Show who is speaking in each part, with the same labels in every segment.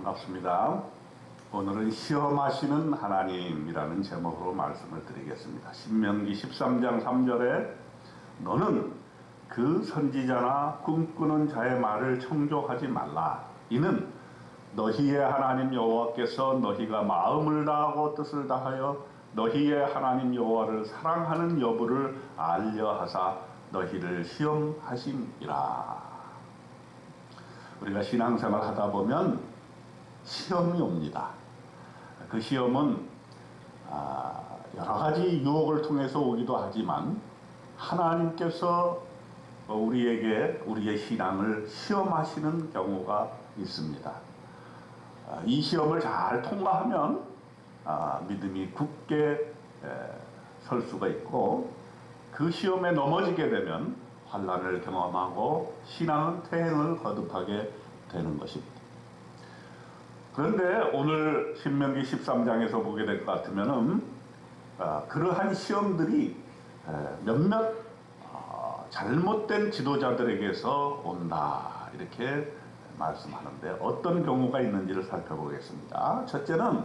Speaker 1: 반갑습니다. 오늘은 시험하시는 하나님이라는 제목으로 말씀을 드리겠습니다. 신명기 13장 3절에 너는 그 선지자나 꿈꾸는 자의 말을 청족하지 말라. 이는 너희의 하나님 여호와께서 너희가 마음을 다하고 뜻을 다하여 너희의 하나님 여호와를 사랑하는 여부를 알려하사 너희를 시험하심이라. 우리가 신앙생활 하다 보면 시험이 옵니다. 그 시험은 아, 여러 가지 유혹을 통해서 오기도 하지만 하나님께서 우리에게 우리의 신앙을 시험하시는 경우가 있습니다. 아, 이 시험을 잘 통과하면 아, 믿음이 굳게 설 수가 있고 그 시험에 넘어지게 되면 환란을 경험하고 신앙은 퇴행을 거듭하게 되는 것입니다. 그런데 오늘 신명기 13장에서 보게 될 것 같으면은 어, 그러한 시험들이 몇몇 어, 잘못된 지도자들에게서 온다 이렇게 말씀하는데 어떤 경우가 있는지를 살펴보겠습니다. 첫째는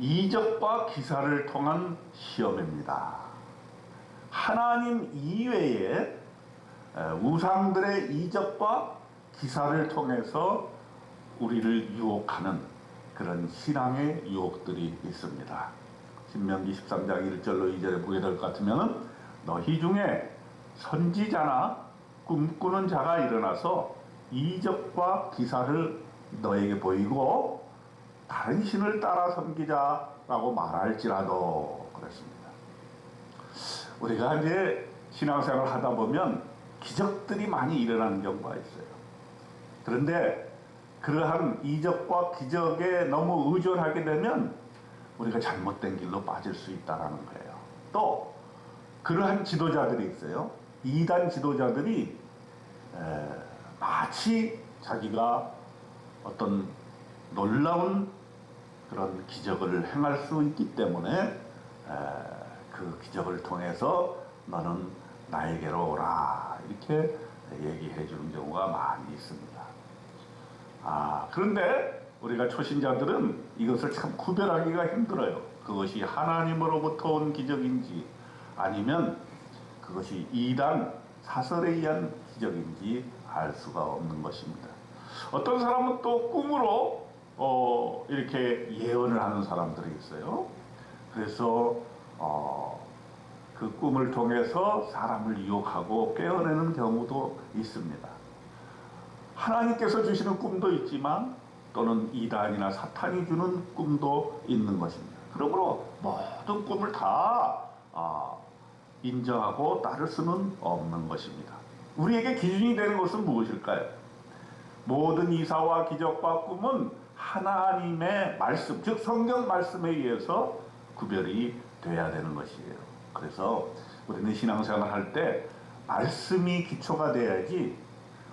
Speaker 1: 이적과 기사를 통한 시험입니다. 하나님 이외에 우상들의 이적과 기사를 통해서 우리를 유혹하는 그런 신앙의 유혹들이 있습니다. 신명기 13장 1절로 2절에 보게 될 것 같으면 너희 중에 선지자나 꿈꾸는 자가 일어나서 이적과 기사를 너에게 보이고 다른 신을 따라 섬기자라고 말할지라도 그랬습니다. 우리가 이제 신앙생활 하다 보면 기적들이 많이 일어나는 경우가 있어요. 그런데 그러한 이적과 기적에 너무 의존하게 되면 우리가 잘못된 길로 빠질 수 있다라는 거예요. 또 그러한 지도자들이 있어요. 이단 지도자들이 에, 마치 자기가 어떤 놀라운 그런 기적을 행할 수 있기 때문에 에, 그 기적을 통해서 너는 나에게로 오라 이렇게 얘기해 주는 경우가 많이 있습니다. 아 그런데 우리가 초신자들은 이것을 참 구별하기가 힘들어요. 그것이 하나님으로부터 온 기적인지 아니면 그것이 이단 사설에 의한 기적인지 알 수가 없는 것입니다. 어떤 사람은 또 꿈으로 어, 이렇게 예언을 하는 사람들이 있어요. 그래서 어, 그 꿈을 통해서 사람을 유혹하고 깨어내는 경우도 있습니다. 하나님께서 주시는 꿈도 있지만 또는 이단이나 사탄이 주는 꿈도 있는 것입니다. 그러므로 모든 꿈을 다 아, 인정하고 따를 수는 없는 것입니다. 우리에게 기준이 되는 것은 무엇일까요? 모든 이사와 기적과 꿈은 하나님의 말씀, 즉 성경 말씀에 의해서 구별이 돼야 되는 것이에요. 그래서 우리는 신앙생활 할 때 말씀이 기초가 돼야지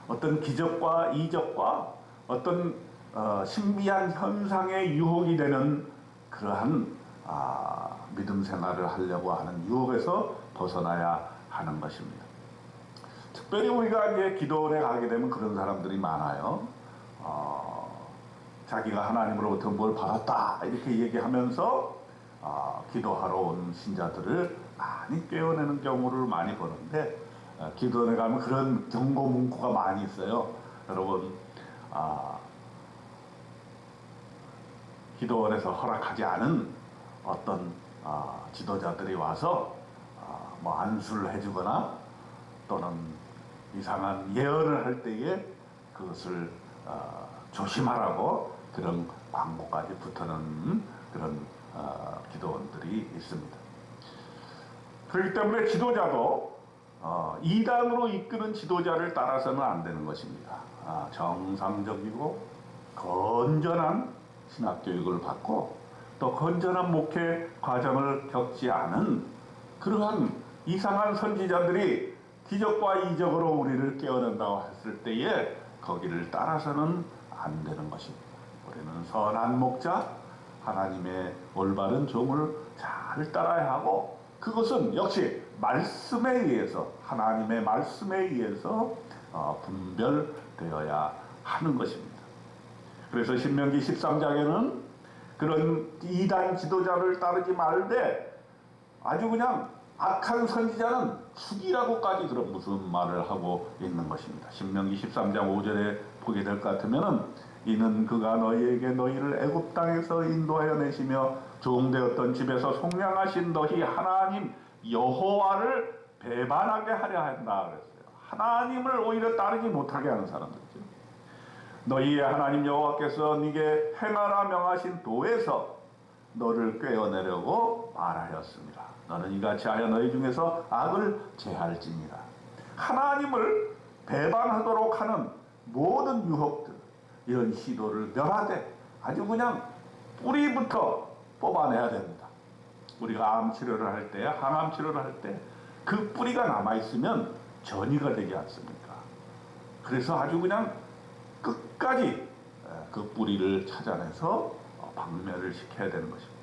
Speaker 1: 어떤 기적과 이적과 어떤 어, 신비한 현상의 유혹이 되는 그러한 아, 믿음 생활을 하려고 하는 유혹에서 벗어나야 하는 것입니다. 특별히 우리가 이제 기도원에 가게 되면 그런 사람들이 많아요. 어, 자기가 하나님으로부터 뭘 받았다 이렇게 얘기하면서 어, 기도하러 온 신자들을 많이 깨어내는 경우를 많이 보는데 어, 기도원에 가면 그런 경고 문구가 많이 있어요. 여러분 아, 기도원에서 허락하지 않은 어떤 어, 지도자들이 와서 어, 뭐 안수를 해주거나 또는 이상한 예언을 할 때에 그것을 어, 조심하라고 그런 광고까지 붙는 그런 어, 기도원들이 있습니다. 그렇기 때문에 지도자도 어, 이단으로 이끄는 지도자를 따라서는 안 되는 것입니다. 아, 정상적이고 건전한 신학 교육을 받고 또 건전한 목회 과정을 겪지 않은 그러한 이상한 선지자들이 기적과 이적으로 우리를 깨어낸다고 했을 때에 거기를 따라서는 안 되는 것입니다. 우리는 선한 목자, 하나님의 올바른 종을 잘 따라야 하고 그것은 역시 말씀에 의해서 하나님의 말씀에 의해서 어, 분별되어야 하는 것입니다. 그래서 신명기 13장에는 그런 이단 지도자를 따르지 말되 아주 그냥 악한 선지자는 죽이라고까지 그런 무슨 말을 하고 있는 것입니다. 신명기 13장 5절에 보게 될 것 같으면은 이는 그가 너희에게 너희를 애굽 땅에서 인도하여 내시며 종되었던 집에서 속량하신 너희 하나님 여호와를 배반하게 하려 한다 그랬어요. 하나님을 오히려 따르지 못하게 하는 사람들이죠. 너희의 하나님 여호와께서 네게 행하라 명하신 도에서 너를 꿰어내려고 말하였습니다. 너는 이같이 하여 너희 중에서 악을 제할지니라. 하나님을 배반하도록 하는 모든 유혹들, 이런 시도를 멸하되 아주 그냥 뿌리부터 뽑아내야 됩니다. 우리가 암 치료를 할 때, 항암 치료를 할 때 그 뿌리가 남아 있으면 전이가 되지 않습니까? 그래서 아주 그냥 끝까지 그 뿌리를 찾아내서 박멸을 시켜야 되는 것입니다.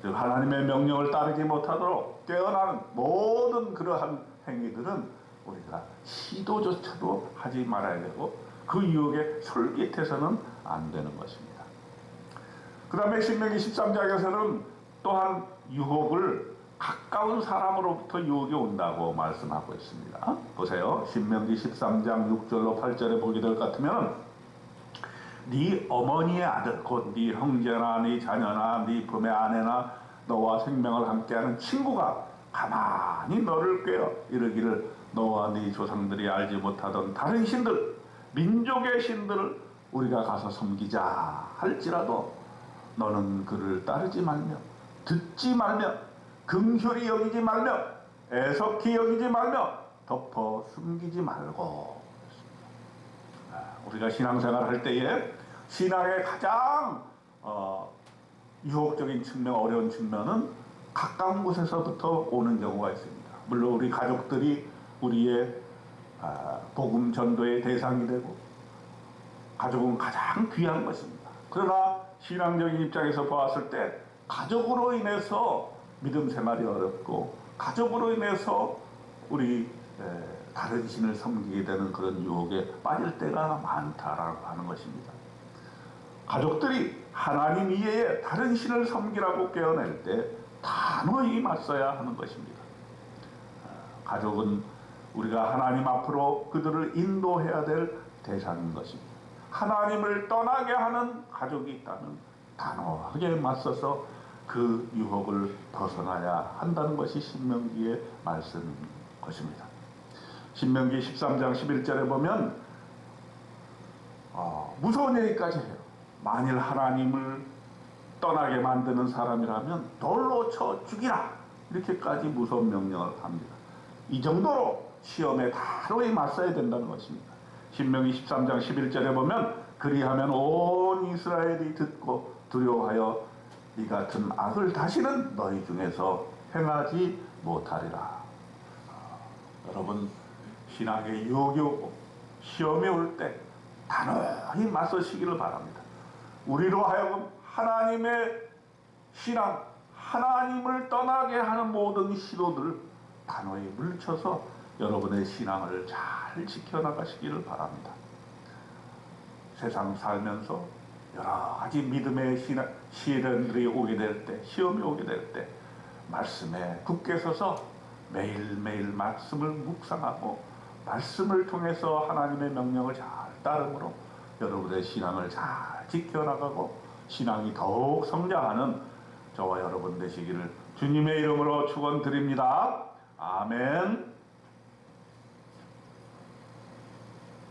Speaker 1: 즉 하나님의 명령을 따르지 못하도록 깨어나는 모든 그러한 행위들은 우리가 시도조차도 하지 말아야 되고 그 유혹에 솔깃해서는 안 되는 것입니다. 그 다음에 신명기 13장에서는 또한 유혹을 가까운 사람으로부터 유혹이 온다고 말씀하고 있습니다. 보세요. 신명기 13장 6절로 8절에 보게 될 것 같으면 네 어머니의 아들 곧 네 형제나 네 자녀나 네 품의 아내나 너와 생명을 함께하는 친구가 가만히 너를 꿰어 이르기를 너와 네 조상들이 알지 못하던 다른 신들 민족의 신들을 우리가 가서 섬기자 할지라도 너는 그를 따르지 말며 듣지 말며 긍휼히 여기지 말며 애석히 여기지 말며 덮어 숨기지 말고 아, 우리가 신앙생활 할 때에 신앙의 가장 어, 유혹적인 측면, 어려운 측면은 가까운 곳에서부터 오는 경우가 있습니다. 물론 우리 가족들이 우리의 아, 복음 전도의 대상이 되고 가족은 가장 귀한 것입니다. 그러나 신앙적인 입장에서 보았을 때 가족으로 인해서 믿음 생활이 어렵고 가족으로 인해서 우리 다른 신을 섬기게 되는 그런 유혹에 빠질 때가 많다라고 하는 것입니다. 가족들이 하나님 이외에 다른 신을 섬기라고 깨어낼 때 단호히 맞서야 하는 것입니다. 아, 가족은 우리가 하나님 앞으로 그들을 인도해야 될 대상인 것입니다. 하나님을 떠나게 하는 가족이 있다면 단호하게 맞서서 그 유혹을 벗어나야 한다는 것이 신명기의 말씀인 것입니다. 신명기 13장 11절에 보면 어, 무서운 얘기까지 해요. 만일 하나님을 떠나게 만드는 사람이라면 돌로 쳐 죽이라 이렇게까지 무서운 명령을 합니다. 이 정도로 시험에 다로이 맞서야 된다는 것입니다. 신명기 13장 11절에 보면 그리하면 온 이스라엘이 듣고 두려워하여 이 같은 악을 다시는 너희 중에서 행하지 못하리라. 아, 여러분 신앙의 유혹이 시험이 올 때 단호히 맞서시기를 바랍니다. 우리로 하여금 하나님의 신앙, 하나님을 떠나게 하는 모든 시도들 단호히 물쳐서 여러분의 신앙을 잘 지켜나가시기를 바랍니다. 세상 살면서 여러 가지 믿음의 시련들이 오게 될 때, 시험이 오게 될 때, 말씀에 굳게 서서 매일매일 말씀을 묵상하고, 말씀을 통해서 하나님의 명령을 잘 따름으로 여러분의 신앙을 잘 지켜나가고, 신앙이 더욱 성장하는 저와 여러분 되시기를 주님의 이름으로 축원드립니다. 아멘.